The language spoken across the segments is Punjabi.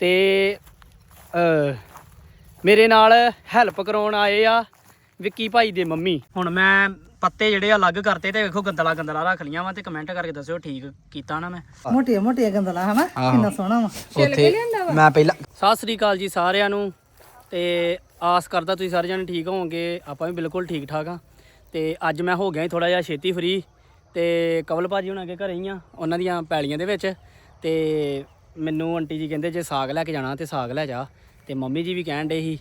ਤੇ ਮੇਰੇ ਨਾਲ ਹੈਲਪ ਕਰਾਉਣ ਆਏ ਆ ਵਿੱਕੀ ਭਾਈ ਦੇ ਮੰਮੀ। ਹੁਣ ਮੈਂ ਪੱਤੇ ਜਿਹੜੇ ਆ ਅਲੱਗ ਕਰਤੇ ਤੇ ਵੇਖੋ ਗੰਦਲਾ ਗੰਦਲਾ ਰੱਖ ਲੀਆਂ ਵਾ ਤੇ ਕਮੈਂਟ ਕਰਕੇ ਦੱਸਿਓ ਠੀਕ ਕੀਤਾ ਨਾ ਮੈਂ। ਮੋਟੀਆਂ ਮੋਟੀਆਂ ਗੰਦਲਾ ਹਨਾ? ਕਿੰਨਾ ਸੋਹਣਾ ਵਾ। ਉੱਥੇ ਮੈਂ ਪਹਿਲਾਂ ਸਤਿ ਸ੍ਰੀ ਅਕਾਲ ਜੀ ਸਾਰਿਆਂ ਨੂੰ ਤੇ ਆਸ ਕਰਦਾ ਤੁਸੀਂ ਸਾਰੇ ਜਣੇ ਠੀਕ ਹੋਵੋਗੇ ਆਪਾਂ ਵੀ ਬਿਲਕੁਲ ਠੀਕ ਠਾਕ ਆ। ਤੇ ਅੱਜ ਮੈਂ ਹੋ ਗਿਆ ਥੋੜਾ ਜਿਹਾ ਛੇਤੀ ਫਰੀ ਤੇ ਕਵਲ ਭਾਜੀ ਹੁਣਾਂ ਕੇ ਘਰੇ ਹੀ ਆ ਉਹਨਾਂ ਦੀਆਂ ਪੈਲੀਆਂ ਦੇ ਵਿੱਚ ਤੇ ਮੈਨੂੰ ਆਂਟੀ ਜੀ ਕਹਿੰਦੇ ਜੇ ਸਾਗ ਲੈ ਕੇ ਜਾਣਾ ਤੇ ਸਾਗ ਲੈ ਜਾ। ਤੇ ਮੰਮੀ ਜੀ ਵੀ ਕਹਿਣ ਡੇ ਸੀ,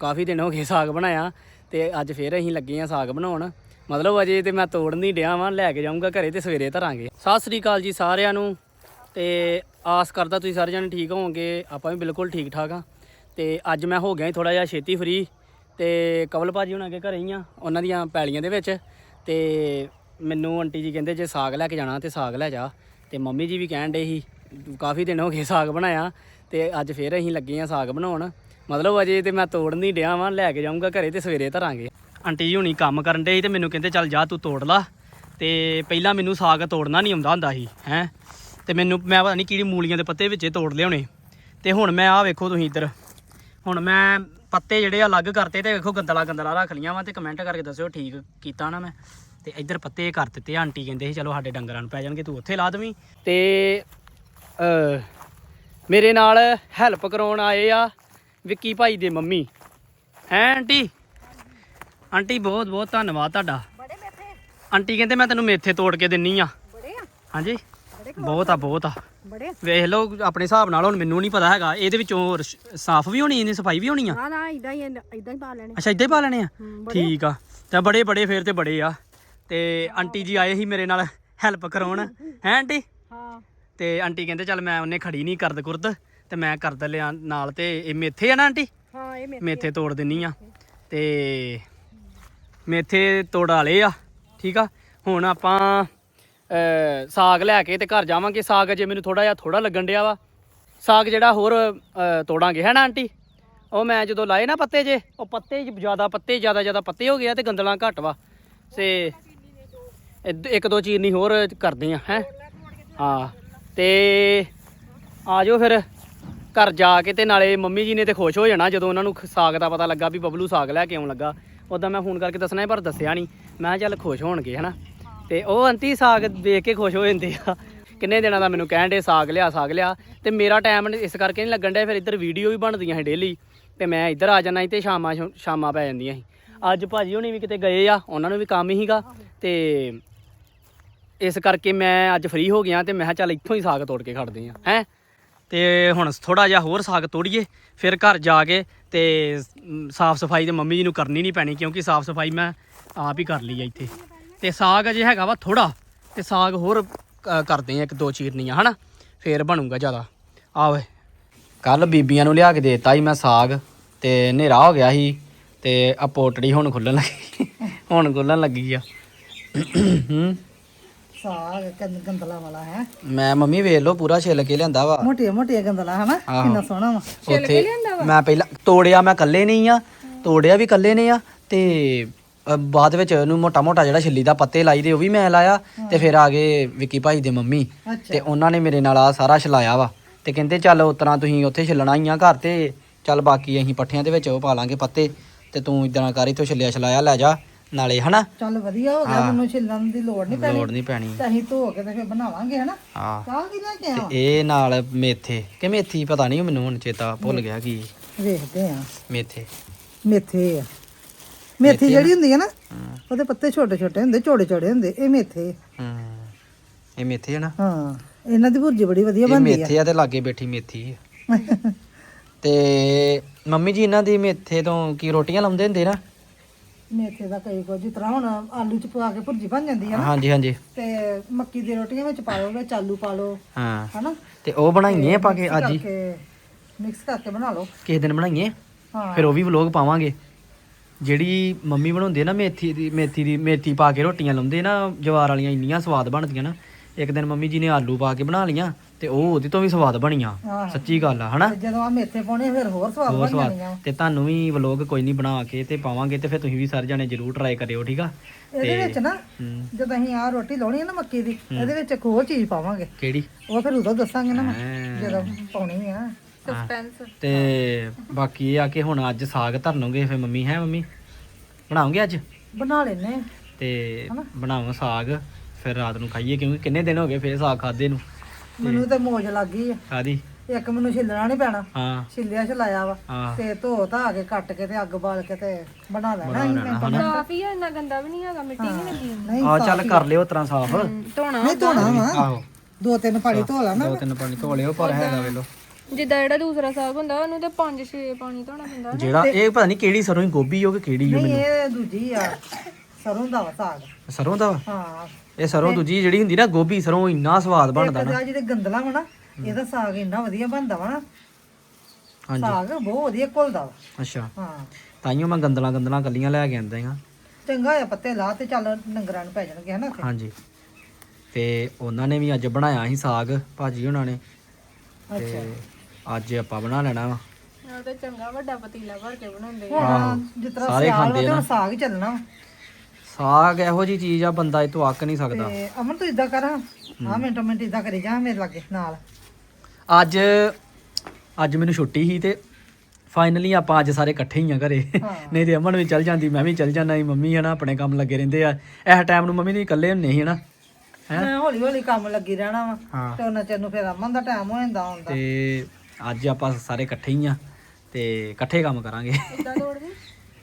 ਕਾਫੀ ਦਿਨ ਹੋ ਗਏ ਸਾਗ ਬਣਾਇਆ ਤੇ ਅੱਜ ਫੇਰ ਅਸੀਂ ਲੱਗੇ ਆ ਸਾਗ ਬਣਾਉਣ। ਮਤਲਬ ਅਜੇ ਤੇ ਮੈਂ ਤੋੜ ਨਹੀਂ ਡਿਆ ਵਾਂ, ਲੈ ਕੇ ਜਾਊਂਗਾ ਘਰੇ ਤੇ ਸਵੇਰੇ ਧਰਾਂਗੇ। ਸਤਿ ਸ੍ਰੀ ਅਕਾਲ ਜੀ ਸਾਰਿਆਂ ਨੂੰ ਤੇ ਆਸ ਕਰਦਾ ਤੁਸੀਂ ਸਾਰੇ ਜਣੇ ਠੀਕ ਹੋਵੋਗੇ, ਆਪਾਂ ਵੀ ਬਿਲਕੁਲ ਠੀਕ ਠਾਕ ਆ। ਤੇ ਅੱਜ ਮੈਂ ਹੋ ਗਿਆ ਥੋੜਾ ਜਿਹਾ ਛੇਤੀ ਫਰੀ ਤੇ ਕਵਲ ਭਾਜੀ ਹੁਣਾਂ ਕੇ ਘਰੇ ਹੀ ਆ, ਉਹਨਾਂ ਦੀਆਂ ਪੈਲੀਆਂ ਦੇ ਵਿੱਚ। ਤੇ ਮੈਨੂੰ ਆਂਟੀ ਜੀ ਕਹਿੰਦੇ ਜੇ ਸਾਗ ਲੈ ਕੇ ਜਾਣਾ ਤੇ ਸਾਗ ਲੈ ਜਾ। ਤੇ ਮੰਮੀ ਜੀ ਵੀ ਕਹਿਣ ਡੇ ਸੀ ਕਾਫੀ ਦਿਨ ਹੋ ਗਏ ਸਾਗ ਬਣਾਇਆ ਤੇ ਅੱਜ ਫੇਰ ਅਸੀਂ ਲੱਗੇ ਆ ਸਾਗ ਬਣਾਉਣ। ਮਤਲਬ ਅਜੇ ਤੇ ਮੈਂ ਤੋੜ ਨਹੀਂ ਡਿਆ ਵਾਂ, ਲੈ ਕੇ ਜਾਊਂਗਾ ਘਰੇ ਤੇ ਸਵੇਰੇ ਧਰਾਂਗੇ। ਆਂਟੀ ਜੀ ਹੁਣੀ ਕੰਮ ਕਰਨ ਡੇ ਸੀ ਤੇ ਮੈਨੂੰ ਕਹਿੰਦੇ ਚੱਲ ਜਾ ਤੂੰ ਤੋੜ ਲਾ। ਤੇ ਪਹਿਲਾਂ ਮੈਨੂੰ ਸਾਗ ਤੋੜਨਾ ਨਹੀਂ ਆਉਂਦਾ ਹੁੰਦਾ ਸੀ, ਹੈ। ਤੇ ਮੈਨੂੰ, ਮੈਂ ਪਤਾ ਨਹੀਂ ਕਿਹੜੀ ਮੂਲੀਆਂ ਦੇ ਪੱਤੇ ਵਿੱਚੇ ਤੋੜ ਲਿਆਉਣੇ। ਤੇ ਹੁਣ ਮੈਂ ਆਹ ਵੇਖੋ ਤੁਸੀਂ ਇੱਧਰ। ਹੁਣ ਮੈਂ ਪੱਤੇ ਜਿਹੜੇ ਆ ਅਲੱਗ ਕਰਤੇ ਤੇ ਵੇਖੋ ਗੰਦਲਾ ਗੰਦਲਾ ਰੱਖ ਲੀਆਂ ਵਾ ਤੇ ਕਮੈਂਟ ਕਰਕੇ ਦੱਸਿਓ ਠੀਕ ਕੀਤਾ ਨਾ ਮੈਂ। ਤੇ ਇੱਧਰ ਪੱਤੇ ਕਰ ਦਿੱਤੇ ਆਂਟੀ ਕਹਿੰਦੇ ਸੀ ਚਲੋ ਸਾਡੇ ਡੰਗਰਾਂ ਨੂੰ ਪੈ ਜਾਣਗੇ, ਤੂੰ ਉੱਥੇ ਲਾ ਦਵੀਂ। ਤੇ ਮੇਰੇ ਨਾਲ ਹੈਲਪ ਕਰਾਉਣ ਆਏ ਆ ਵਿੱਕੀ ਭਾਈ ਦੇ ਮੰਮੀ। ਹੈ ਆਂਟੀ? ਆਂਟੀ ਬਹੁਤ ਬਹੁਤ ਧੰਨਵਾਦ ਤੁਹਾਡਾ। ਬੜੇ ਮੇਥੇ। ਆਂਟੀ ਕਹਿੰਦੇ ਮੈਂ ਤੈਨੂੰ ਮੇਥੇ ਤੋੜ ਕੇ ਦਿੰਨੀ ਆ। ਬੜੇ ਆ। ਹਾਂਜੀ? ਬਹੁਤ ਆ ਬਹੁਤ ਆ। ਬੜੇ ਵੇਖ ਲਓ ਆਪਣੇ ਹਿਸਾਬ ਨਾਲ ਹੁਣ ਮੈਨੂੰ ਨਹੀਂ ਪਤਾ ਹੈਗਾ। ਇਹਦੇ ਵਿੱਚੋਂ ਰਸ਼- ਸਾਫ਼ ਵੀ ਹੋਣੀ ਇਹਨੇ ਸਫ਼ਾਈ ਵੀ ਹੋਣੀ ਆ? ਨਾ ਨਾ ਇਦਾਂ ਹੀ ਇਦਾਂ ਹੀ ਪਾ ਲੈਣੇ। ਅੱਛਾ ਇਦਾਂ ਹੀ ਪਾ ਲੈਣੇ ਆ? ਠੀਕ ਆ। ਤੇ ਬੜੇ ਬੜੇ ਫੇਰ ਤੇ ਬੜੇ ਆ। ਤੇ ਆਂਟੀ ਜੀ ਆਏ ਸੀ ਮੇਰੇ ਨਾਲ ਹੈਲਪ ਕਰਾਉਣ। ਹੈ ਆਂਟੀ? ਹਾਂ। ਤੇ ਆਂਟੀ ਕਹਿੰਦੇ ਚੱਲ ਮੈਂ ਉਹਨੇ ਖੜੀ ਨਹੀਂ ਕਰਦ ਕੁਰਦ ਤੇ ਮੈਂ ਕਰਦ ਲਿਆ ਨਾਲ ਤੇ ਇਹ ਮੇਥੇ ਆ ਨਾ ਆਂਟੀ? ਹਾਂ ਇਹ ਮੇਥੇ ਮੇਥੇ ਤੋੜ ਦਿੰਨੀ ਆ। ਤੇ ਮੇਥੇ ਤੋੜਾ ਲਏ ਆ ਠੀਕ ਆ? ਹੁਣ ਆਪਾਂ ਅਹ, ਸਾਗ ਲੈ ਕੇ ਤੇ ਘਰ ਜਾਵਾਂਗੇ। ਸਾਗ ਅਜੇ ਮੈਨੂੰ ਥੋੜਾ ਜਿਹਾ ਥੋੜਾ ਲੱਗਣ ਡਿਆ ਵਾ। ਸਾਗ ਜਿਹੜਾ ਹੋਰ ਅਹ, ਤੋੜਾਂਗੇ ਹੈ ਨਾ ਆਂਟੀ? ਉਹ ਮੈਂ ਜਦੋਂ ਲਾਏ ਨਾ ਪੱਤੇ ਜੇ ਉਹ ਪੱਤੇ ਜ਼ਿਆਦਾ ਪੱਤੇ ਜ਼ਿਆਦਾ ਜ਼ਿਆਦਾ ਪੱਤੇ ਹੋ ਗਏ ਆ ਤੇ ਗੰਦਲਾਂ ਘੱਟ ਵਾ। ਤੇ ਇੱਕ ਦੋ ਚੀਰਨੀ ਹੋਰ ਕਰਦੇ ਆ ਹੈ? ਹਾਂ। ਤੇ ਆ ਜਾਓ ਫਿਰ ਘਰ ਜਾ ਕੇ ਤੇ ਨਾਲੇ ਮੰਮੀ ਜੀ ਨੇ ਤੇ ਖੁਸ਼ ਹੋ ਜਾਣਾ ਜਦੋਂ ਉਹਨਾਂ ਨੂੰ ਸਾਗ ਦਾ ਪਤਾ ਲੱਗਾ ਵੀ ਬਬਲੂ ਸਾਗ ਲੈ ਕੇ ਆਉਣ ਲੱਗਾ। ਉਦਾਂ ਮੈਂ ਫੋਨ ਕਰਕੇ ਦੱਸਣਾ ਪਰ ਦੱਸਿਆ ਨਹੀਂ। ਮੈਂ ਕਿਹਾ ਚੱਲ ਖੁਸ਼ ਹੋਣਗੇ, ਹਨਾ? ਤੇ ਉਹ ਆਂਟੀ ਸਾਗ ਦੇਖ ਕੇ ਖੁਸ਼ ਹੋ ਜਾਂਦੇ ਆ। ਕਿੰਨੇ ਦਿਨਾਂ ਦਾ ਮੈਨੂੰ ਕਹਿਣ ਦੇ ਸਾਗ ਲਿਆ ਸਾਗ ਲਿਆ। ਤੇ ਮੇਰਾ ਟਾਈਮ ਇਸ ਕਰਕੇ ਨਹੀਂ ਲੱਗਣ ਡਿਆ, ਫਿਰ ਇੱਧਰ ਵੀਡੀਓ ਵੀ ਬਣਦੀਆਂ ਸੀ ਡੇਲੀ ਤੇ ਮੈਂ ਇੱਧਰ ਆ ਜਾਣਾ ਸੀ ਤੇ ਸ਼ਾਮਾਂ ਸ਼ਾਮਾਂ ਪੈ ਜਾਂਦੀਆਂ ਸੀ। ਅੱਜ ਭਾਜੀ ਹੋਣੀ ਵੀ ਕਿਤੇ ਗਏ ਆ, ਉਹਨਾਂ ਨੂੰ ਵੀ ਕੰਮ ਹੀਗਾ। ਤੇ ਇਸ ਕਰਕੇ ਮੈਂ ਅੱਜ ਫ੍ਰੀ ਹੋ ਗਿਆ ਤੇ ਮੈਂ ਕਿਹਾ ਚੱਲ ਇੱਥੋਂ ਹੀ ਸਾਗ ਤੋੜ ਕੇ ਖੜਦੇ ਆ ਹੈ? ਤੇ ਹੁਣ ਥੋੜਾ ਜਿਹਾ ਹੋਰ ਸਾਗ ਤੋੜੀਏ, ਫਿਰ ਘਰ ਜਾ ਕੇ ਤੇ ਸਾਫ਼ ਸਫ਼ਾਈ ਤੇ ਮੰਮੀ ਜੀ ਨੂੰ ਕਰਨੀ ਨਹੀਂ ਪੈਣੀ ਕਿਉਂਕਿ ਸਾਫ਼ ਸਫ਼ਾਈ ਮੈਂ ਆਪ ਹੀ ਕਰ ਲਈ ਆ ਇੱਥੇ। ਤੇ ਸਾਗ ਅਜੇ ਹੈਗਾ ਵਾ ਥੋੜਾ ਤੇ ਸਾਗ ਹੋਰ ਕਰਦੇ ਆ ਇੱਕ ਦੋ ਚੀਰਨੀਆਂ, ਹਨਾ? ਫੇਰ ਬਣੂਗਾ ਜ਼ਿਆਦਾ। ਆਵੇ ਕੱਲ ਬੀਬੀਆਂ ਨੂੰ ਲਿਆ ਕੇ ਦੇਤਾ ਸੀ ਮੈਂ ਸਾਗ, ਤੇ ਹਨੇਰਾ ਹੋ ਗਿਆ ਸੀ, ਤੇ ਆ ਪੋਟੜੀ ਹੁਣ ਖੁੱਲਣ ਲੱਗੀ, ਹੁਣ ਖੁੱਲਣ ਲੱਗੀ ਆ। ਹੂੰ। ਸਾਗ ਗੰਦ- ਗੰਦਲਾ ਵਾਲਾ ਹੈ। ਮੈਂ ਮੰਮੀ ਵੇਖ ਲਓ ਪੂਰਾ ਛਿੱਲ ਕੇ ਲਿਆਂਦਾ ਵਾ। ਮੋਟੀਆਂ ਮੋਟੀਆਂ ਗੰਦਲਾ ਹਨਾ? ਆਹੋ। ਕਿੰਨਾ ਸੋਹਣਾ ਵਾ। ਉੱਥੇ ਮੈਂ ਪਹਿਲਾਂ ਤੋੜਿਆ ਮੈਂ ਇਕੱਲੇ ਨਹੀਂ ਆ। ਤੋੜਿਆ ਵੀ ਇਕੱਲੇ ਨੇ ਆ। ਤੇ ਅ, ਬਾਅਦ ਵਿੱਚ ਉਹਨੂੰ ਮੋਟਾ ਮੋਟਾ ਜਿਹੜਾ ਛਿੱਲੀ ਦਾ ਪੱਤੇ ਲਾਈ ਦੇ ਉਹ ਵੀ ਮੈਂ ਲਾਇਆ। ਤੇ ਫਿਰ ਆ ਗਏ ਵਿੱਕੀ ਭਾਈ ਦੇ ਮੰਮੀ। ਅੱਛਾ। ਤੇ ਉਹਨਾਂ ਨੇ ਮੇਰੇ ਨਾਲ ਆ ਸਾਰਾ ਛਿਲਾਇਆ ਵਾ। ਤੇ ਕਹਿੰਦੇ ਚੱਲ ਤਰ੍ਹਾਂ ਤੁਸੀਂ ਉੱਥੇ ਛਿੱਲਣਾ ਹੀ ਆ ਘਰ ਤੇ। ਚੱਲ ਬਾਕੀ ਅਸੀਂ ਪੱਠਿਆਂ ਦੇ ਵਿੱਚ ਉਹ ਪਾ ਲਾਂਗੇ ਪੱਤੇ। ਤੇ ਤੂੰ ਇਦਾਂ ਕਰ ਇੱਥੋਂ ਛਿੱਲਿਆ ਛਿਲਾਇਆ ਲੈ ਜਾ। ਨਾਲੇ ਹਨਾ? ਚੱਲ ਵਧੀਆ ਹੋ ਗਿਆ ਮੈਨੂੰ ਛਿੱਲਣ ਦੀ ਲੋੜ ਨਹੀਂ ਪੈਣੀ। ਲੋੜ ਨਹੀਂ ਪੈਣੀ। ਤੇ ਅਸੀਂ ਧੋ ਕੇ ਤੇ ਫਿਰ ਬਣਾਵਾਂਗੇ ਹਨਾ? ਹਾਂ। ਚਾਹ ਕੀ ਲੈ ਕੇ ਆਵਾਂ? ਇਹ ਨਾਲ ਮੇਥੇ। ਕਿ ਮੇਥੀ ਪਤਾ ਨਹੀਂ ਮੈਨੂੰ ਹੁਣ ਚੇਤਾ ਭੁੱਲ ਗਿਆ ਕੀ। ਵੇਖਦੇ ਆ। ਮੇਥੇ। ਮੇਥੇ ਆ। ਮੇਥੀ ਜਿਹੜੀ ਹੁੰਦੀ ਹੈ ਨਾ ਉਹਦੇ ਪੱਤੇ ਛੋਟੇ ਛੋਟੇ ਹੁੰਦੇ ਚੌੜੇ ਚੌੜੇ ਹੁੰਦੇ ਇਹ ਮੇਥੇ। ਹੂੰ। ਇਹ ਮੇਥੇ ਹੈ ਨਾ। ਹਾਂ ਇਹਨਾਂ ਦੀ ਭੁਰਜੀ ਬੜੀ ਵਧੀਆ ਬਣਦੀ ਆ। ਮੇਥੇ ਆ ਤੇ ਲਾਗੇ ਬੈਠੀ ਮੇਥੀ ਤੇ ਮੰਮੀ ਜੀ ਇਹਨਾਂ ਦੀ ਮੇਥੇ ਤੋਂ ਕੀ ਰੋਟੀਆਂ ਲਾਉਂਦੇ ਹੁੰਦੇ ਨਾ? ਮੇਥੇ ਦਾ ਕਈ ਕੁਝ ਜਿਸ ਤਰ੍ਹਾਂ ਹੁਣ ਆਲੂ ਚ ਪਾ ਕੇ ਭੁਰਜੀ ਬਣ ਜਾਂਦੀ ਹੈ ਨਾ। ਹਾਂਜੀ ਹਾਂਜੀ। ਤੇ ਮੱਕੀ ਦੀ ਰੋਟੀਆਂ ਵਿੱਚ ਪਾ ਲਓ ਵਿੱਚ ਆਲੂ ਪਾ ਲਓ ਹਾਂ। ਹਨਾ? ਤੇ ਉਹ ਬਣਾਈਏ ਆਪਾਂ ਕਿ ਅੱਜ ਹੀ? ਮਿਕਸ ਕਰਕੇ ਬਣਾ ਲਓ। ਕਿਸੇ ਦਿਨ ਬਣਾਈਏ? ਹਾਂ। ਫਿਰ ਉਹ ਵੀ ਵਲੋਗ ਪਾਵਾਂਗੇ। ਜਿਹੜੀ ਮੰਮੀ ਬਣਾਉਂਦੀ ਹੈ ਨਾ ਮੇਥੀ ਦੀ ਮੇਥੀ ਦੀ ਮੇਥੀ ਪਾ ਕੇ ਰੋਟੀਆਂ ਲਾਉਂਦੇ ਨਾ ਜਵਾਰ ਵਾਲੀਆਂ ਇੰਨੀਆਂ ਸਵਾਦ ਬਣਦੀਆਂ ਨਾ। ਇੱਕ ਦਿਨ ਮੰਮੀ ਜੀ ਨੇ ਆਲੂ ਪਾ ਕੇ ਬਣਾ ਲੀਆਂ ਤੇ ਉਹ ਉਹਦੇ ਤੋਂ ਵੀ ਸਵਾਦ ਬਣੀਆਂ। ਸੱਚੀ ਗੱਲ ਆ ਹਨਾ? ਤੇ ਜਦੋਂ ਆ ਮੇਥੇ ਪਾਉਣੇ ਫਿਰ ਹੋਰ ਸਵਾਦ ਬਹੁਤ ਬਣ ਸਵਾਦ। ਜਾਣੀਆਂ ਤੇ ਤੁਹਾਨੂੰ ਵੀ ਵਲੋਗ ਕੋਈ ਨਹੀਂ ਬਣਾ ਕੇ ਤੇ ਪਾਵਾਂਗੇ ਤੇ ਫਿਰ ਤੁਸੀਂ ਵੀ ਸਾਰੇ ਜਾਣੇ ਜਰੂਰ ਟਰਾਈ ਕਰਿਓ ਠੀਕ ਆ? ਇਹਦੇ ਵਿੱਚ ਨਾ ਹੂੰ। ਜਦੋਂ ਅਸੀਂ ਆ ਰੋਟੀ ਲਾਉਣੀ ਹੈ ਨਾ ਮੱਕੀ ਦੀ ਇਹਦੇ ਵਿੱਚ ਇੱਕ ਹੋਰ ਚੀਜ਼ ਪਾਵਾਂਗੇ। ਕਿਹੜੀ? ਉਹ ਫਿਰ ਉਦੋਂ ਦੱਸਾਂਗੇ ਨਾ ਮੈਂ ਹੈਂ। ਜਦੋਂ ਪਾਉਣੀ ਆ। ਸਸਪੈਂਸ ਤੇ ਬਾਕੀ ਇਹ ਆ ਕਿ ਹੁਣ ਅੱਜ ਸਾਗ ਧਰਨੋਗੇ ਫਿਰ ਮੰਮੀ ਹੈ ਮੰਮੀ? ਬਣਾਉਂਗੇ ਅੱਜ? ਬਣਾ ਲੈਨੇ ਤੇ ਬਣਾਵਾਂ ਸਾਗ ਫਿਰ ਰਾਤ ਨੂੰ ਖਾਈਏ ਕਿਉਂਕਿ ਕਿੰਨੇ ਦਿਨ ਹੋ ਗਏ ਫਿਰ ਸਾਗ ਖਾਦੇ ਨੂੰ? ਮੈਨੂੰ ਤੇ ਮੋਜ ਲੱਗ ਗਈ ਆ। ਕਾਦੀ ਇੱਕ ਮੈਨੂੰ ਛਿੱਲਣਾ ਨਹੀਂ ਪੈਣਾ। ਹਾਂ। ਛਿੱਲਿਆ ਛਲਾਇਆ ਵਾ। ਹਾਂ। ਤੇ ਧੋ ਧਾ ਕੇ ਕੱਟ ਕੇ ਤੇ ਅੱਗ ਬਾਲ ਕੇ ਤੇ ਬਣਾ ਲੈਣਾ ਸੀ ਮਿੰਟਾਂ ਚ। ਕਾਫੀ ਆ ਇੰਨਾ ਗੰਦਾ ਵੀ ਨਹੀਂ ਹੈਗਾ ਮਿੱਟੀ ਨਹੀਂ ਲੱਗੀ ਨਹੀਂ ਆ ਚੱਲ ਕਰ ਲਿਓ ਤਰ੍ਹਾਂ ਸਾਫ਼। ਧੋਣਾ ਨਹੀਂ ਧੋਣਾ ਵਾ। ਆਹੋ। ਦੋ ਤਿੰਨ ਪਾਣੀ ਧੋ ਲਾ ਨਾ। ਦੋ ਤਿੰਨ ਪਾਣੀ ਧੋ ਲਿਓ ਪਰ ਹੈਗਾ ਵੇਲੋ ਜਿੱਦਾਂ ਜਿਹੜਾ ਦੂਸਰਾ ਸਾਗ ਹੁੰਦਾ ਉਹਨੂੰ ਤੇ 5-6 ਪਾਣੀ ਧੋਣਾ ਪੈਂਦਾ ਜਿਹੜਾ ਇਹ ਪਤਾ ਨਹੀਂ ਕਿਹੜੀ ਸਰੋਂ ਗੋਭੀ ਹੋ ਕਿ ਕਿਹੜੀ ਹੋ ਨਹੀਂ ਇਹ ਦੂਜੀ ਆ। ਸਰੋਂ ਦਾ ਵਾ ਸਾਗ। ਸਰੋਂ ਦਾ ਵਾ? ਹਾਂ। ਇਹ ਸਰੋਂ ਦੂਜੀ ਜਿਹੜੀ ਹੁੰਦੀ ਨਾ ਗੋਭੀ ਸਰੋਂ ਇੰਨਾ ਸਵਾਦ ਬਣਦਾ ਨਾ। ਜਿਹੜੇ ਗੰਦਲਾ ਵਾ ਨਾ ਇਹਦਾ ਸਾਗ ਇੰਨਾ ਵਧੀਆ ਬਣਦਾ ਵਾ ਨਾ। ਹਾਂਜੀ। ਸਾਗ ਬਹੁਤ ਵਧੀਆ ਘੁਲਦਾ ਵਾ। ਅੱਛਾ। ਹਾਂ। ਤਾਈਓ ਮੈਂ ਗੰਦਲਾਂ ਗੰਦਲਾਂ ਕੱਲੀਆਂ ਲੈ ਕੇ ਆਂਦਾ ਹਾਂ। ਚੰਗਾ ਆ ਪੱਤੇ ਲਾ ਤੇ ਚੱਲ ਨੰਗਰਾਂ ਨੂੰ ਪੈ ਜਾਣਗੇ ਹਨਾ ਉੱਥੇ ਹਾਂਜੀ। ਤੇ ਉਹਨਾਂ ਨੇ ਵੀ ਅੱਜ ਬਣਾਇਆ ਸੀ ਸਾਗ ਭਾਜੀ ਉਹਨਾਂ ਨੇ। ਅੱਛਾ। ਤੇ ਅੱਜ ਆਪਾਂ ਬਣਾ ਲੈਣਾ ਵਾ। ਉਹ ਤੇ ਚੰਗਾ ਵੱਡਾ ਪਤੀਲਾ ਭਰ ਕੇ ਬਣਾਉਂਦੇ ਹੁਣ ਜਿਸ ਤਰ੍ਹਾਂ ਸਾਰੇ ਸਿਆਲ ਵਾ ਖਾਂਦੇ ਤੇ ਹੁਣ। ਸਾਗ ਹੀ ਚੱਲਣਾ ਵਾ। ਸਾਗ ਇਹੋ ਜੀ ਚੀਜ਼ ਆ ਬੰਦਾ ਇਹ ਤੋਂ ਅੱਕ ਨਹੀਂ ਸਕਦਾ। ਤੇ ਅਮਨ ਤੂੰ ਇਦਾਂ ਕਰ। ਆ ਮਿੰਟੋ ਮਿੰਟ ਇਦਾਂ ਕਰੀ ਜਾ ਮੇਰੇ ਲਾਗੇ ਨਾਲ। ਅੱਜ ਅੱਜ ਮੈਨੂੰ ਛੁੱਟੀ ਸੀ ਤੇ ਫਾਈਨਲੀ ਆਪਾਂ ਅੱਜ ਸਾਰੇ ਇਕੱਠੇ ਹੀ ਆ ਘਰੇ। ਹਾਂ। ਨਹੀਂ ਤੇ ਅਮਨ ਵੀ ਚੱਲ ਜਾਂਦੀ ਮੈਂ ਵੀ ਚੱਲ ਜਾਂਦਾ ਸੀ ਮੰਮੀ ਹਨਾ ਆਪਣੇ ਕੰਮ ਲੱਗੇ ਰਹਿੰਦੇ ਆ। ਇਸ ਟਾਈਮ ਨੂੰ ਮੰਮੀ ਨਹੀਂ ਇਕੱਲੇ ਹੁੰਦੇ ਸੀ ਹਨਾ? ਹੈਂ? ਮੈਂ ਹੌਲੀ ਹੌਲੀ ਕੰਮ ਲੱਗੀ ਰਹਿਣਾ ਵਾ ਹਾਂ। ਤੇ ਉਹਨਾਂ ਚਿਰ ਨੂੰ ਫਿਰ ਅਮਨ ਦਾ ਟਾਈਮ ਹੋ ਜਾਂਦਾ ਹੁੰਦਾ ਤੇ ਅੱਜ ਆਪਾਂ ਸਾਰੇ ਇਕੱਠੇ ਹੀ ਆ ਤੇ ਇਕੱਠੇ ਕੰਮ ਕਰਾਂਗੇ।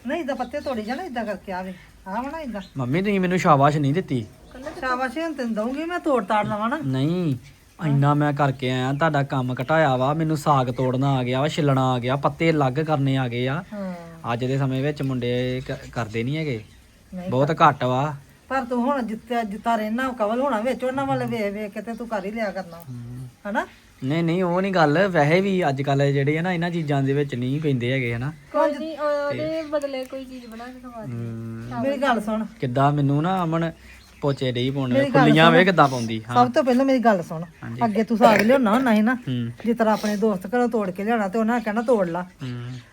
ਨਹੀਂ ਇਦਾਂ ਪੱਤੇ ਤੋੜੀ ਜਾਣਾ ਇਦਾਂ ਕਰਕੇ ਆਵੇ ਇਦਾਂ ਮੰਮੀ ਤੁਸੀਂ ਮੈਨੂੰ ਸ਼ਾਬਾਸ਼ ਨਹੀਂ ਦਿੱਤੀ। ਸ਼ਾਬਾਸ਼ ਹੁਣ ਤੈਨੂੰ ਦਊਂਗੀ ਮੈਂ ਤੋੜ ਤਾੜ ਲਵਾਂ ਨਾ। ਨਹੀਂ ਇੰਨਾ ਮੈਂ ਕਰਕੇ ਆਇਆ ਤੁਹਾਡਾ ਕੰਮ ਘਟਾਇਆ ਵਾ ਮੈਨੂੰ ਸਾਗ ਤੋੜਨਾ ਆ ਗਿਆ ਵਾ ਛਿੱਲਣਾ ਆ ਗਿਆ ਪੱਤੇ ਅਲੱਗ ਕਰਨੇ ਆ ਗਏ ਆ। ਹਾਂ। ਅੱਜ ਦੇ ਸਮੇਂ ਵਿੱਚ ਮੁੰਡੇ ਕ- ਕਰਦੇ ਨਹੀਂ ਹੈਗੇ। ਨਹੀਂ ਬਹੁਤ ਘੱਟ ਵਾ। ਪਰ ਤੂੰ ਹੁਣ ਜਿੱਤਾ ਜਿੱਤਾ ਰਹਿਣਾ ਕਵਲ ਹੋਣਾ ਵਿੱਚ ਉਹਨਾਂ ਵੱਲ ਵੇਖ ਵੇਖ ਕੇ ਤੇ ਤੂੰ ਕਰ ਹੀ ਲਿਆ ਕਰਨਾ। ਹਨਾ? ਨਹੀਂ ਨਹੀਂ ਉਹ ਨਹੀਂ ਗੱਲ। ਵੈਸੇ ਵੀ ਅੱਜ ਕੱਲ ਜਿਹੜੇ ਆ ਨਾ ਇਹਨਾਂ ਚੀਜ਼ਾਂ ਦੇ ਵਿੱਚ ਨਹੀਂ ਪੈਂਦੇ ਹੈਗੇ ਹਨਾ। ਕੋਈ ਨਹੀਂ ਉਹਦੇ ਬਦਲੇ ਕੋਈ ਚੀਜ਼ ਬਣਾ ਕੇ ਖਵਾ ਦੇ ਹਮ, ਮੇਰੀ ਗੱਲ ਸੁਣ। ਕਿੱਦਾਂ ਮੈਨੂੰ ਨਾ ਅਮਨ ਪੋਚੇ ਡਈ ਪਾਉਣੇ ਖੁੱਲੀਆਂ ਵੇ ਕਿੱਦਾਂ ਪਾਉਂਦੀ ਹਾਂ। ਸਭ ਤੋਂ ਪਹਿਲਾਂ ਮੇਰੀ ਗੱਲ ਸੁਣ। ਅੱਗੇ ਤੂੰ ਸਾਗ ਲਿਆਉਣਾ ਹੁੰਦਾ ਸੀ ਨਾ ਜਿਸ ਤਰ੍ਹਾਂ ਆਪਣੇ ਦੋਸਤ ਘਰੋਂ ਤੋੜ ਕੇ ਲਿਆਉਣਾ ਤੇ ਉਹਨਾਂ ਨੇ ਕਹਿਣਾ ਤੋੜ ਲਾ।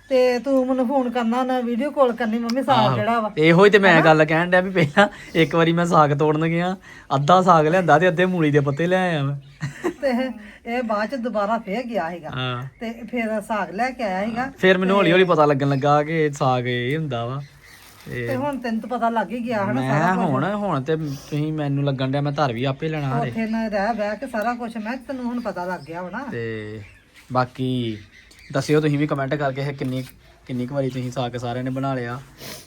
ਤੇ ਤੂੰ ਮੈਨੂੰ ਫੋਨ ਕਰਨਾ ਨਾ ਵੀਡੀਓ ਕਾਲ ਕਰਨੀ ਮੰਮੀ ਸਾਗ ਕਿਹੜਾ ਵਾ। ਇਹੋ ਹੀ ਤੇ ਮੈਂ ਗੱਲ ਕਹਿਣ ਡਿਆ ਵੀ ਪਹਿਲਾਂ ਇੱਕ ਵਾਰੀ ਮੈਂ ਸਾਗ ਤੋੜਨ ਗਿਆ ਅੱਧਾ ਸਾਗ ਲਿਆਂਦਾ ਤੇ ਅੱਧੇ ਮੂਲੀ ਦੇ ਪੱਤੇ ਲੈ ਆਇਆ ਮੈਂ। ਤੇ ਇਹ ਬਾਅਦ ਚ ਦੁਬਾਰਾ ਫੇਰ ਗਿਆ ਸੀਗਾ। ਹਾਂ। ਤੇ ਫਿਰ ਸਾਗ ਲੈ ਕੇ ਆਇਆ ਸੀਗਾ। ਫਿਰ ਮੈਨੂੰ ਹੌਲੀ ਹੌਲੀ ਪਤਾ ਲੱਗਣ ਲੱਗਾ ਕਿ ਇਹ ਸਾਗ ਇਹ ਹੁੰਦਾ ਵਾ। ਤੇ ਹੁਣ ਤੈਨੂੰ ਤਾਂ ਪਤਾ ਲੱਗ ਹੀ ਗਿਆ ਹਨਾ ਮੈਂ ਹੁਣ ਹੁਣ ਤੇ ਤੁਸੀਂ ਮੈਨੂੰ ਲੱਗਣ ਡਿਆ ਮੈਂ ਧਰ ਵੀ ਆਪੇ ਲੈਣਾ ਹਾਰੇ ਉੱਥੇ ਨਾ ਰਹਿ ਬਹਿ ਕੇ ਸਾਰਾ ਕੁਝ ਮੈਂ ਤੈਨੂੰ ਹੁਣ ਪਤਾ ਲੱਗ ਗਿਆ ਹੋਣਾ। ਤੇ ਬਾਕੀ ਦੱਸਿਓ ਤੁਸੀਂ ਵੀ ਕਮੈਂਟ ਕਰਕੇ ਇਹ ਕਿੰਨੀ ਕਿੰਨੀ ਕੁ ਵਾਰੀ ਤੁਸੀਂ ਸਾਗ ਸਾਰਿਆਂ ਨੇ ਬਣਾ ਲਿਆ।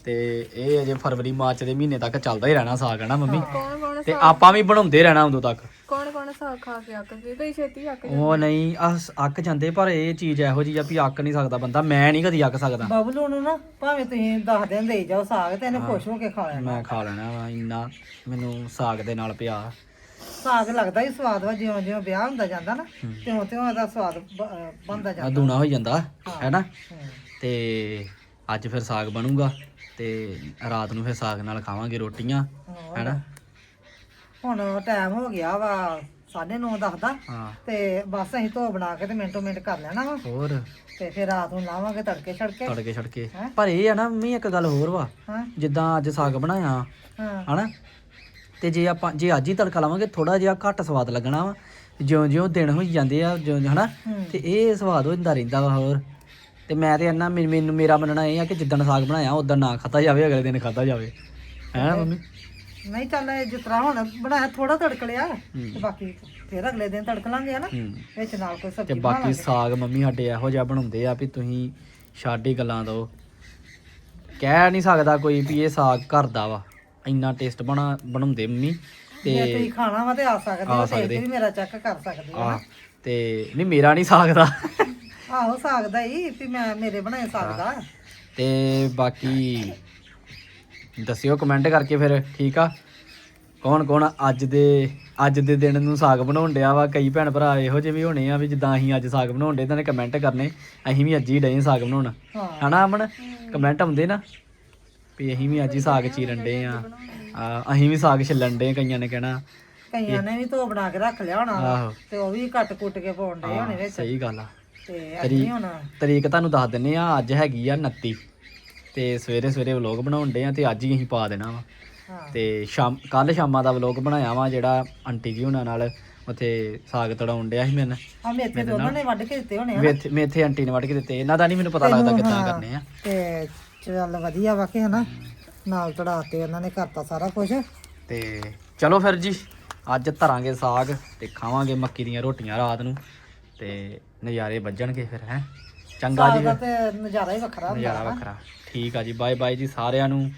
ਤੇ ਇਹ ਅਜੇ ਫਰਵਰੀ ਮਾਰਚ ਦੇ ਮਹੀਨੇ ਤੱਕ ਚੱਲਦਾ ਹੀ ਰਹਿਣਾ ਸਾਗ ਹੈ ਨਾ ਮੰਮੀ ਤੇ ਆਪਾਂ ਵੀ ਬਣਾਉਂਦੇ ਰਹਿਣਾ ਉਦੋਂ ਤੱਕ। ਕੌਣ ਸਾਗ ਖਾ ਕੇ ਅੱਕ ਗਏ ਕਈ ਛੇਤੀ ਅੱਕ ਜਾਂਦੇ। ਉਹ ਨਹੀਂ ਅਸ ਅੱਕ ਜਾਂਦੇ ਪਰ ਇਹ ਚੀਜ਼ ਇਹੋ ਜਿਹੀ ਆ ਵੀ ਅੱਕ ਨਹੀਂ ਸਕਦਾ ਬੰਦਾ ਮੈਂ ਨਹੀਂ ਕਦੀ ਅੱਕ ਸਕਦਾ। ਬਬਲੂ ਨੂੰ ਨਾ ਭਾਵੇਂ ਤੁਸੀਂ ਦਸ ਦਿਨ ਦੇਈ ਜਾਓ ਸਾਗ ਤੇ ਇਹਨੇ ਖੁਸ਼ ਹੋ ਕੇ ਖਾ ਲੈਣਾ। ਮੈਂ ਖਾ ਲੈਣਾ ਵਾ ਇੰਨਾ ਮੈਨੂੰ ਸਾਗ ਦੇ ਨਾਲ ਪਿਆ। ਸਾਗ ਲੱਗਦਾ ਹੀ ਸਵਾਦ ਵਾ ਜਿਉਂ ਜਿਉਂ ਵਿਆਹ ਹੁੰਦਾ ਜਾਂਦਾ ਨਾ ਤਿਉਂ ਤਿਉਂ ਇਹਦਾ ਸਵਾਦ ਬ- ਅਹ ਬਣਦਾ ਜਾਂਦਾ। ਅਦੂਣਾ ਹੋ ਜਾਂਦਾ ਹੈਨਾ ਹੂੰ। ਤੇ ਅੱਜ ਫਿਰ ਸਾਗ ਬਣੂਗਾ ਤੇ ਰਾਤ ਨੂੰ ਫਿਰ ਸਾਗ ਨਾਲ ਖਾਵਾਂਗੇ ਰੋਟੀਆਂ ਹਾਂ। ਹੈਨਾ ਹੁਣ ਟਾਈਮ ਹੋ ਗਿਆ ਵਾ 9:30 10 ਦਾ। ਹਾਂ। ਤੇ ਬਸ ਅਸੀਂ ਧੋ ਬਣਾ ਕੇ ਤੇ ਮਿੰਟੋ ਮਿੰਟ ਕਰ ਲੈਣਾ ਵਾ। ਹੋਰ? ਤੇ ਫਿਰ ਰਾਤ ਨੂੰ ਲਾਵਾਂਗੇ ਤੜਕੇ ਛੜਕੇ। ਤੜਕੇ ਛੜਕੇ? ਪਰ ਇਹ ਆ ਨਾ ਮੰਮੀ ਇੱਕ ਗੱਲ ਹੋਰ ਵਾ। ਜਿੱਦਾਂ ਅੱਜ ਸਾਗ ਬਣਾਇਆ ਹਨਾ? ਤੇ ਜੇ ਆਪਾਂ ਜੇ ਅੱਜ ਹੀ ਤੜਕਾ ਲਾਵਾਂਗੇ ਥੋੜਾ ਜਿਹਾ ਘੱਟ ਸਵਾਦ ਲੱਗਣਾ ਵਾ। ਜਿਉਂ ਜਿਉਂ ਦਿਨ ਹੋਈ ਜਾਂਦੇ ਆ ਜਿਉਂ ਹਨਾ। ਤੇ ਇਹ ਸਵਾਦ ਹੋ ਜਾਂਦਾ ਰਹਿੰਦਾ ਵਾ ਹੋਰ। ਤੇ ਮੈਂ ਤੇ ਅੰਨਾ ਮੈਨੂੰ ਮੇਰਾ ਮੰਨਣਾ ਇਹ ਆ ਕਿ ਜਿੱਦਣ ਸਾਗ ਬਣਾਇਆ ਉਦੋਂ ਨਾ ਖਾਧਾ ਜਾਵੇ ਅਗਲੇ ਦਿਨ ਖਾਧਾ ਜਾਵੇ। ਹੈ ਮੰਮੀ? ਨਹੀਂ ਚੱਲ ਇਹ ਜਿਸ ਤਰ੍ਹਾਂ ਹੁਣ ਬਣਾਇਆ ਥੋੜਾ ਤੜਕ ਲਿਆ ਤੇ ਬਾਕੀ ਫਿਰ ਅਗਲੇ ਦਿਨ ਤੜਕ ਲਾਂਗੇ ਹਨਾ। ਵਿੱਚ ਨਾਲ ਕੋਈ ਤੇ ਸਬਜ਼ੀ ਬਣਾ ਬਾਕੀ ਸਾਗ ਮੰਮੀ ਸਾਡੇ ਇਹੋ ਜਿਹਾ ਬਣਾਉਂਦੇ ਆ ਵੀ ਤੁਸੀਂ ਛੱਡ ਹੀ ਗੱਲਾਂ ਦੋ। ਕਹਿ ਨਹੀਂ ਸਕਦਾ ਕੋਈ ਵੀ ਇਹ ਸਾਗ ਘਰ ਦਾ ਵਾ। ਇੰਨਾ ਟੇਸਟ ਬਣਾ ਬਣਾਉਂਦੇ ਮੰਮੀ ਜੇ ਤੇ ਤੁਸੀਂ ਖਾਣਾ ਵਾ ਤੇ ਆ ਸਕਦੇ ਆ ਸਕਦੇ। ਤੇ ਵੀ ਮੇਰਾ ਚੈੱਕ ਕਰ ਸਕਦੇ ਹੋ ਆ ਤੇ ਨਹੀਂ ਮੇਰਾ ਨਹੀਂ ਸਾਗ ਦਾ। ਆਹੋ ਸਾਗ ਦਾ ਹੀ ਵੀ ਮੈਂ ਮੇਰੇ ਬਣਾਏ ਸਾਗ ਦਾ। ਤੇ ਬਾਕੀ ਦੱਸਿਓ ਕਮੈਂਟ ਕਰਕੇ ਫਿਰ ਠੀਕ ਆ? ਕੌਣ ਕੌਣ ਅੱਜ ਦੇ ਅੱਜ ਦੇ ਦਿਨ ਨੂੰ ਸਾਗ ਬਣਾਉਣ ਡਿਆ ਵਾ? ਕਈ ਭੈਣ ਭਰਾ ਇਹੋ ਜਿਹੇ ਵੀ ਹੋਣੇ ਆ ਵੀ ਜਿੱਦਾਂ ਅਸੀਂ ਅੱਜ ਸਾਗ ਬਣਾਉਣ ਡੇ ਤਾਂ ਨੇ ਕਮੈਂਟ ਕਰਨੇ ਅਸੀਂ ਵੀ ਅੱਜ ਹੀ ਡਏ ਸਾਗ ਬਣਾਉਣ। ਹਨਾ ਅਮਨ? ਕਮੈਂਟ ਆਉਂਦੇ ਨਾ ਵੀ ਅਸੀਂ ਵੀ ਅੱਜ ਹੀ ਸਾਗ ਚੀਰਨ ਡੇ ਆ। ਆ, ਅਸੀਂ ਵੀ ਸਾਗ ਛਿੱਲਣ ਡੇ ਕਈਆਂ ਨੇ ਕਹਿਣਾ। ਕਈਆਂ ਨੇ ਵੀ ਧੋ ਬਣਾ ਕੇ ਰੱਖ ਲਿਆ ਹੋਣਾ ਵਾ ਆਹੋ। ਤੇ ਉਹ ਵੀ ਕੱਟ ਕੁੱਟ ਕੇ ਪਾਉਣ ਦੇ ਹੋਣੇ ਵਿੱਚ। ਸਹੀ ਗੱਲ ਆ। ਤੇ ਅਸੀਂ ਹੁਣ। ਤਰੀਕ ਤੁਹਾਨੂੰ ਦੱਸ ਦਿੰਨੇ ਆ ਅੱਜ ਹੈਗੀ ਆ 29 ਤੇ ਸਵੇਰੇ ਸਵੇਰੇ ਵਲੋਗ ਬਣਾਉਣ ਡੇ ਆ ਤੇ ਅੱਜ ਹੀ ਅਸੀਂ ਪਾ ਦੇਣਾ ਵਾ। ਤੇ ਸ਼ਾਮ ਕੱਲ ਸ਼ਾਮਾਂ ਦਾ ਵਲੋਗ ਬਣਾਇਆ ਵਾ ਜਿਹੜਾ ਆਂਟੀ ਜੀ ਹੁਣਾਂ ਨਾਲ ਉੱਥੇ ਸਾਗ ਤੜਾਉਣ ਡਿਆ ਸੀ ਮੈਨ ਆ ਮੇਥੇ ਤੇ ਉਹਨਾਂ ਨੇ ਵੱਢ ਕੇ ਦਿੱਤੇ ਹੋਣੇ ਆ ਮੇਥੇ ਆਂਟੀ ਨੇ ਵੱਢ ਕੇ ਦਿੱਤੇ। ਇਹਨਾਂ ਦਾ ਨਹੀਂ ਮੈਨੂੰ ਪਤਾ ਲੱਗਦਾ ਕਿੱਦਾਂ ਕਰਨੇ ਆ। ਤੇ ਚੱਲ ਵਧੀਆ ਵਾ ਕਿ ਹਨਾ। ਨਾਲ ਚੜਾਤੇ ਉਹਨਾਂ ਨੇ ਕਰਤਾ ਸਾਰਾ ਕੁਝ ਤੇ ਚਲੋ ਫਿਰ ਜੀ ਅੱਜ ਧਰਾਂਗੇ ਸਾਗ ਤੇ ਖਾਵਾਂਗੇ ਮੱਕੀ ਦੀਆਂ ਰੋਟੀਆਂ ਰਾਤ ਨੂੰ। ਤੇ ਨਜ਼ਾਰੇ ਵੱਜਣਗੇ ਫਿਰ ਹੈ। ਚੰਗਾ ਜੀ ਸਾਗ ਦਾ ਤੇ ਨਜ਼ਾਰਾ ਹੀ ਵੱਖਰਾ ਹੁੰਦਾ ਨਜ਼ਾਰਾ ਵੱਖਰਾ। ਠੀਕ ਆ ਜੀ ਬਾਏ ਬਾਏ ਜੀ ਸਾਰਿਆਂ ਨੂੰ।